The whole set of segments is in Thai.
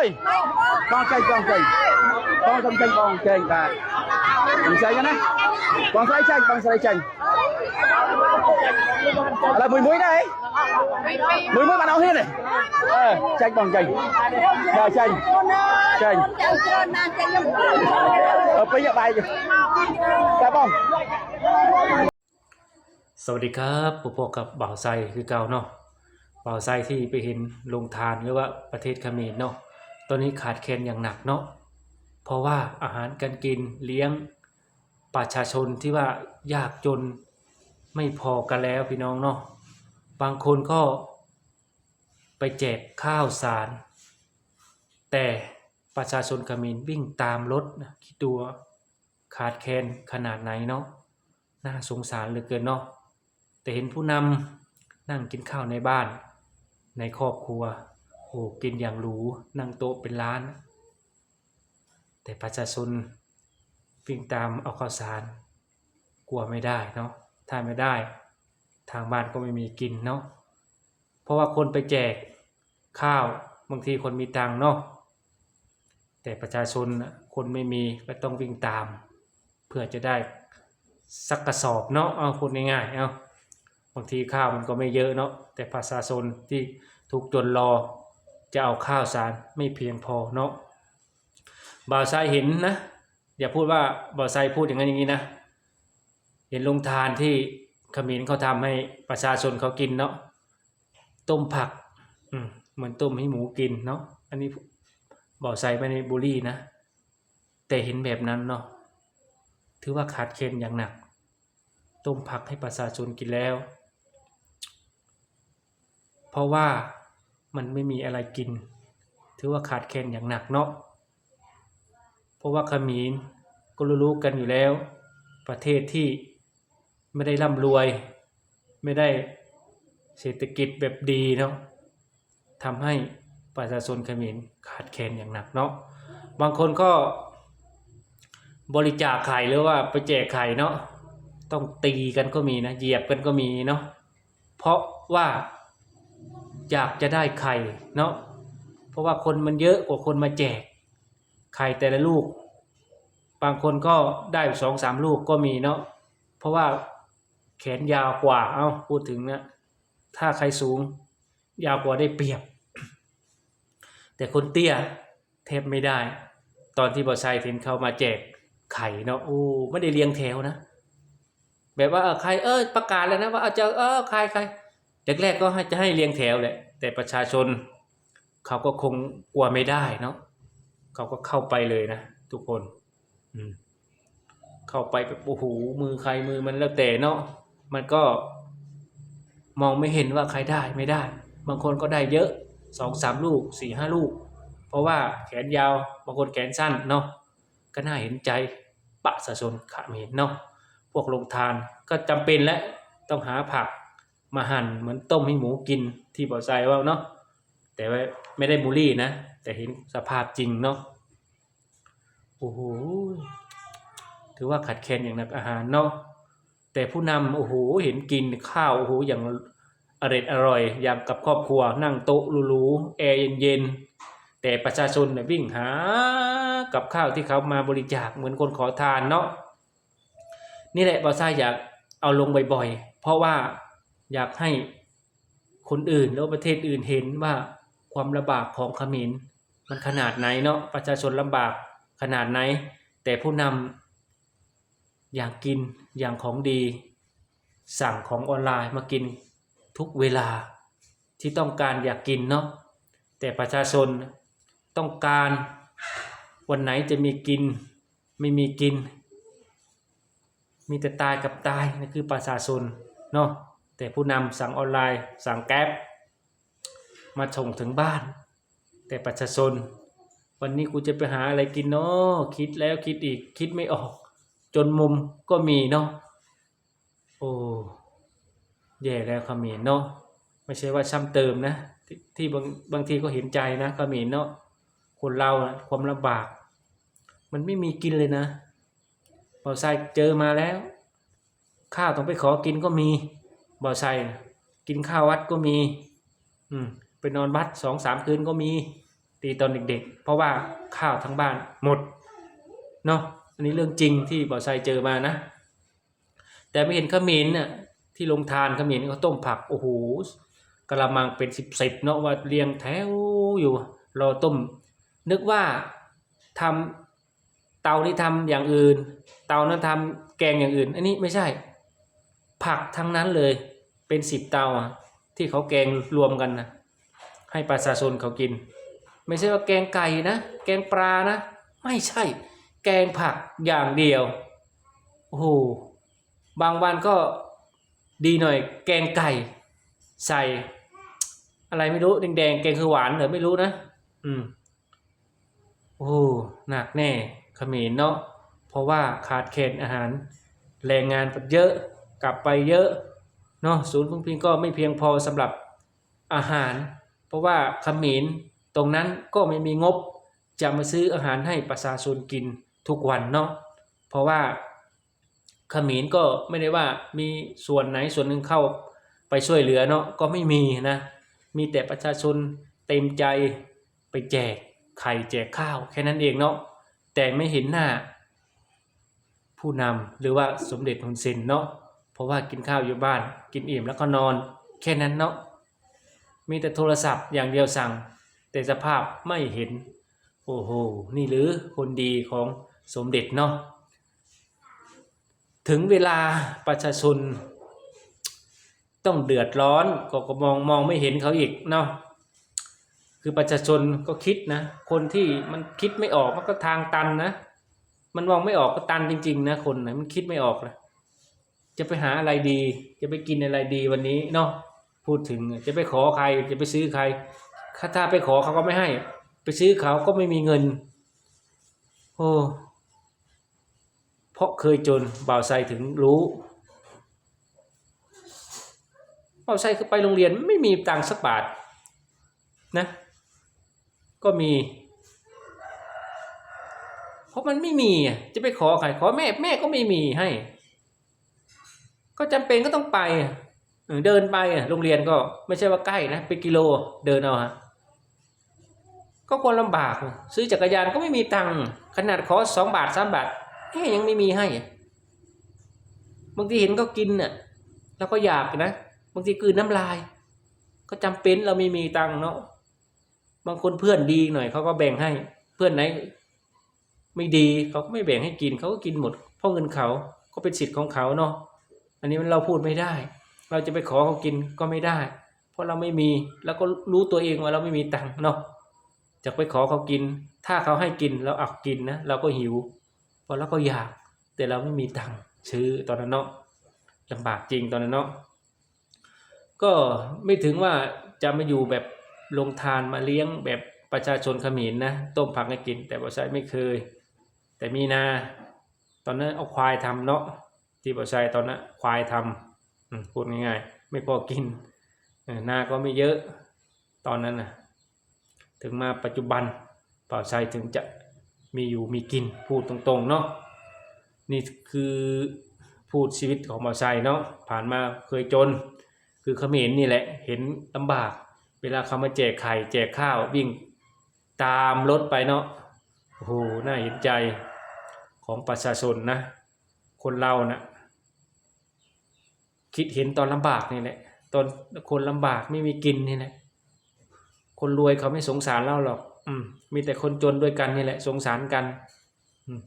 ơi con chanh con chanh con trong chanh con chanh cả mình chơi nhá con sợi chanh con sợi chanh là mùi muối này mùi muối bạn nào hết này ờ chanh con chanh rồi chanh chanh ở bây giờ bài cả bông สวัสดีครับผมพบกับบ่าวไซคือเก่าเนาะบ่าวไซที่ไปเห็นโรงทานหรือว่าประเทศเขมรเนาะ ตอนนี้ขาดแคลนอย่างหนักเนาะเพราะว่าอาหารการกินเลี้ยงประชาชนที่ว่ายากจนไม่พอกันแล้วพี่น้องเนาะบางคนก็ไปแจกข้าวสาร แต่ประชาชนขมรวิ่งตามรถนะคิดดูว่าขาดแคลนขนาดไหนเนาะน่าสงสารเหลือเกินเนาะแต่เห็นผู้นำนั่งกินข้าวในบ้านในครอบครัว โหกินอย่างหรูนั่งโต๊ะเป็นล้าน แต่ประชาชนวิ่งตามเอาข้าวสาร กลัวไม่ได้เนาะถ้าไม่ได้ ทางบ้านก็ไม่มีกินเนาะเพราะว่าคนไปแจกข้าวบางทีคนมีตังเนาะแต่ประชาชนคนไม่มีก็ต้องวิ่งตาม เพื่อจะได้สักกระสอบเนาะเอาพูดง่ายๆเอาบางทีข้าวมันก็ไม่เยอะเนาะแต่ประชาชนที่ทุกจนรอ จะเอาข้าวสารไม่เพียงพอเนาะบ่าวไซเห็นนะ อย่าพูดว่าบ่าวไซพูดอย่างนั้นอย่างนี้นะ เห็นลงทานที่ขมิ้นเขาทำให้ประชาชนเขากินเนาะต้มผักอืมเหมือนต้มให้หมูกินเนาะอันนี้บ่าวไซไม่ได้บูลลี่นะ แต่เห็นแบบนั้นเนาะถือว่าขาดเค็นอย่างหนัก ต้มผักให้ประชาชนกินแล้ว เพราะว่า มันไม่มีอะไรกิน ถือว่าขาดเค็นอย่างหนักเนาะเพราะว่าขมรก็รู้ๆกันอยู่แล้ว ประเทศที่ไม่ได้ร่ำรวย ไม่ได้เศรษฐกิจแบบดีเนาะทำให้ประชาชนเขมรขาดแคลนอย่างหนักเนาะบางคนก็บริจาคไข่หรือว่าไปแจกไข่เนาะต้องตีกันก็มีนะเหยียบกันก็มีเนาะเพราะว่า อยากจะได้ไข่เนาะเพราะว่าคนมันเยอะกว่าคนมาแจก ไข่แต่ละลูก บางคนก็ได้สองสามลูกก็มีเนาะเพราะว่าแขนยาวกว่าเอาพูดถึงนะถ้าใครสูง ยาวกว่าได้เปรียบ แต่คนเตี้ยเทบไม่ได้ ตอนที่บอไซเห็นเขามาแจกไข่เนาะโอ้ไม่ได้เรียงแถวนะ แบบว่าเออใครเออประกาศแล้วนะว่าจะเออใครใคร แรกๆก็ให้จะให้เรียงแถวแหละ แต่ประชาชนเขาก็คงกลัวไม่ได้เนาะเขาก็เข้าไปเลยนะทุกคนอืมเข้าไปแบบโอ้โหมือใครมือมันแล้วแต่เนาะมันก็มองไม่เห็นว่าใครได้ไม่ได้ บางคนก็ได้เยอะสองสามลูกสี่ห้าลูก เพราะว่าแขนยาวบางคนแขนสั้นเนาะก็น่าเห็นใจประชาชนขะเขมรเนาะพวกลงทานก็จำเป็นและต้องหาผัก มาหั่นเหมือนต้มให้หมูกินที่บ่อใจว่าเนาะแต่ว่าไม่ได้บูลลี่นะ แต่เห็นสภาพจริงเนาะโอ้โหถือว่าขัดแคลนอย่างหนักอาหารเนาะแต่ผู้นำโอ้โหเห็นกินข้าวโอ้โหอย่างอร่อยอร่อยอย่างกับครอบครัวนั่งโต๊ะหรูๆแอร์เย็นๆแต่ประชาชนเนี่ยวิ่งหากับข้าวที่เขามาบริจาคเหมือนคนขอทานเนาะนี่แหละบอซ่าอยากเอาลงบ่อยๆ เพราะว่า อยากให้คนอื่นแล้วประเทศอื่นเห็นว่าความลำบากของขมรมันขนาดไหนเนาะประชาชนลำบากขนาดไหน แต่ผู้นำอยากกินอย่างของดี สั่งของออนไลน์มากินทุกเวลาที่ต้องการอยากกินเนาะแต่ประชาชนต้องการวันไหนจะมีกินไม่มีกิน มีแต่ตายกับตายนั่นคือประชาชนเนาะ แต่ผู้นำสั่งออนไลน์ สั่งแก๊ปมาส่งถึงบ้าน แต่ประชาชน วันนี้กูจะไปหาอะไรกินเนาะคิดแล้วคิดอีกคิดไม่ออก จนมุมก็มีเนาะโอ้แย่แล้วเขมิ้นเนาะไม่ใช่ว่าซ้ำเติมนะที่ที่บางบางทีก็เห็นใจนะเขมิ้นเนาะคนเราอะความลำบาก มันไม่มีกินเลยนะบ่าวไซเจอมาแล้ว ข้าวต้องไปขอกินก็มี บ่าวไซน่กินข้าววัดก็มี อืมไปนอนวัดสองสามคืนก็มี ตีตอนเด็ก ๆ เพราะว่าข้าวทั้งบ้านหมดเนาะอันนี้เรื่องจริงที่บ่อไซเจอมานะ แต่ไม่เห็นขมิ้นน่ะที่ลงทานขมิ้นเขาต้มผักโอ้โหกระมังเป็นสิบสิบเนาะว่าเรียงแถวอยู่ รอต้ม นึกว่าทำเตานี่ทำอย่างอื่น เตานั้นทำแกงอย่างอื่น อันนี้ไม่ใช่ ผักทั้งนั้นเลย เป็นสิบเตาที่เขาแกงรวมกันนะให้ประชาชนเขากิน ไม่ใช่ว่าแกงไก่นะ แกงปลานะ ไม่ใช่ แกงผักอย่างเดียวโอ้โหบางวันก็ดีหน่อย แกงไก่ใส่ อะไรไม่รู้แดงๆแกงคือหวานเหรอไม่รู้นะ อืมโอ้หนักแน่เขมรเนาะเพราะว่าขาดแคลนอาหาร แรงงานเยอะกลับไปเยอะ เนาะศูนย์พึ่งพิงก็ไม่เพียงพอสำหรับอาหาร เพราะว่าเขมรตรงนั้นก็ไม่มีงบ จะมาซื้ออาหารให้ประชาชนกินทุกวันเนาะเพราะว่าเขมรก็ไม่ได้ว่ามีส่วนไหนส่วนหนึ่งเข้าไปช่วยเหลือเนาะก็ไม่มีนะมีแต่ประชาชนเต็มใจไปแจกไข่แจกข้าวแค่นั้นเองเนาะแต่ไม่เห็นหน้าผู้นำหรือว่าสมเด็จฮุนเซนเนาะ ราะว่ากินข้าวอยู่บ้าน กินอิ่มแล้วก็นอน แค่นั้นเนาะมีแต่โทรศัพท์อย่างเดียวสั่ง แต่สภาพไม่เห็น โอ้โห นี่หรือคนดีของสมเด็จเนาะถึงเวลาประชาชน ต้องเดือดร้อนก็ก็มองมองไม่เห็นเขาอีกเนาะคือประชาชนก็คิดนะ คนที่มันคิดไม่ออกมันก็ทางตันนะ มันมองไม่ออกก็ตันจริง ๆ นะคนนะมันคิดไม่ออกเลย จะไปหาอะไรดี จะไปกินอะไรดีวันนี้เนาะพูดถึงจะไปขอใครจะไปซื้อใครถ้าไปขอเขาก็ไม่ให้ ไปซื้อเขาก็ไม่มีเงิน โอ้เพราะเคยจนบ่าวไซถึงรู้บ่าวไซคือไปโรงเรียนไม่มีตังค์สักบาทนะ ก็มี เพราะมันไม่มีจะไปขอใครขอแม่แม่ก็ไม่มีให้ ก็จำเป็นก็ต้องไปเดินไปโรงเรียนก็ไม่ใช่ว่าใกล้นะเป็นกิโลเดินเอาฮะก็ควรลำบาก ซื้อจักรยานก็ไม่มีตังค์ขนาดขอสองบาทสามบาทแม่ยังไม่มีให้บางทีเห็นก็กินน่ะเราก็อยากนะบางทีกืนน้ำลาย ก็จำเป็นเราไม่มีตังค์เนาะบางคนเพื่อนดีหน่อยเขาก็แบ่งให้ เพื่อนไหน ไม่ดีเขาก็ไม่แบ่งให้กินเขาก็กินหมดเพราะเงินเขาก็เป็นสิทธิ์ของเขาเนาะ อันนี้มันเราพูดไม่ได้ เราจะไปขอเขากินก็ไม่ได้ เพราะเราไม่มีแล้วก็รู้ตัวเองว่าเราไม่มีตังค์เนาะจะไปขอเขากิน ถ้าเขาให้กินเราอักกินนะเราก็หิวเพราะเราก็อยากแต่เราไม่มีตังค์ซื้อตอนนั้นเนาะลำบากจริงตอนนั้นเนาะก็ไม่ถึงว่าจะมาอยู่แบบลงทานมาเลี้ยงแบบประชาชนขมรนะต้มผักให้กิน แต่ว่าใช้ไม่เคย แต่มีนา ตอนนั้นเอาควายทำเนาะ ที่บ่อชัยตอนนั้นควายทำอืมพูดง่ายๆ ไม่พอกินเออนาก็ไม่เยอะตอนนั้นนะถึงมาปัจจุบันบ่าวชัยถึงจะมีอยู่มีกินพูดตรงๆเนาะนี่คือพูดชีวิตของบ่าวชัยเนาะผ่านมาเคยจน คือเขมรนี่แหละเห็นลำบาก เวลาเขามาแจกไข่แจกข้าววิ่งตามรถไปเนาะโอ้โหน่าเห็นใจของประชาชนนะ คนเรานะ่ะ คิดเห็นตอนลำบากนี่แหละ ตอนคนลำบากไม่มีกินนี่แหละ คนรวยเขาไม่สงสารเราหรอก อืม มีแต่คนจนด้วยกันนี่แหละ สงสารกัน อืม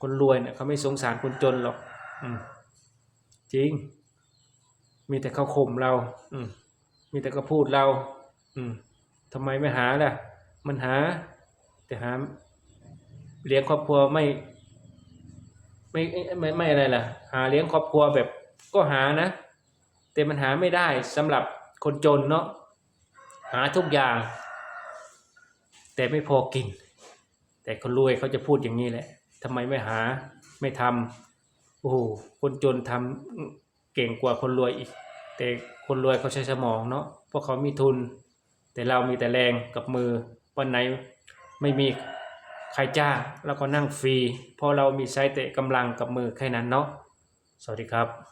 คนรวยเนะ่ยเขาไม่สงสารคนจนหรอก อืม จริง มีแต่เขาข่มเรา อืม มีแต่เขาพูดเรา อืมทำไมไม่หาล่ะ มันหา แต่หาเลี้ยงครอบครัวไม่ ไม่ไม่ไม่อะไรล่ะ หาเลี้ยงครอบครัวแบบ ก็หานะ แต่มันหาไม่ได้สำหรับคนจนเนาะหาทุกอย่าง แต่ไม่พอกิน แต่คนรวยเขาจะพูดอย่างนี้แหละทำไมไม่หาไม่ทำโอ้โหคนจนทำเก่งกว่าคนรวยอีก แต่คนรวยเขาใช้สมองเนาะเพราะเขามีทุน แต่เรามีแต่แรงกับมือวันไหนไม่มีใครจ้างเราก็นั่งฟรีเพราะเรามีใช้แต่กำลังกับมือแค่นั้นเนาะสวัสดีครับ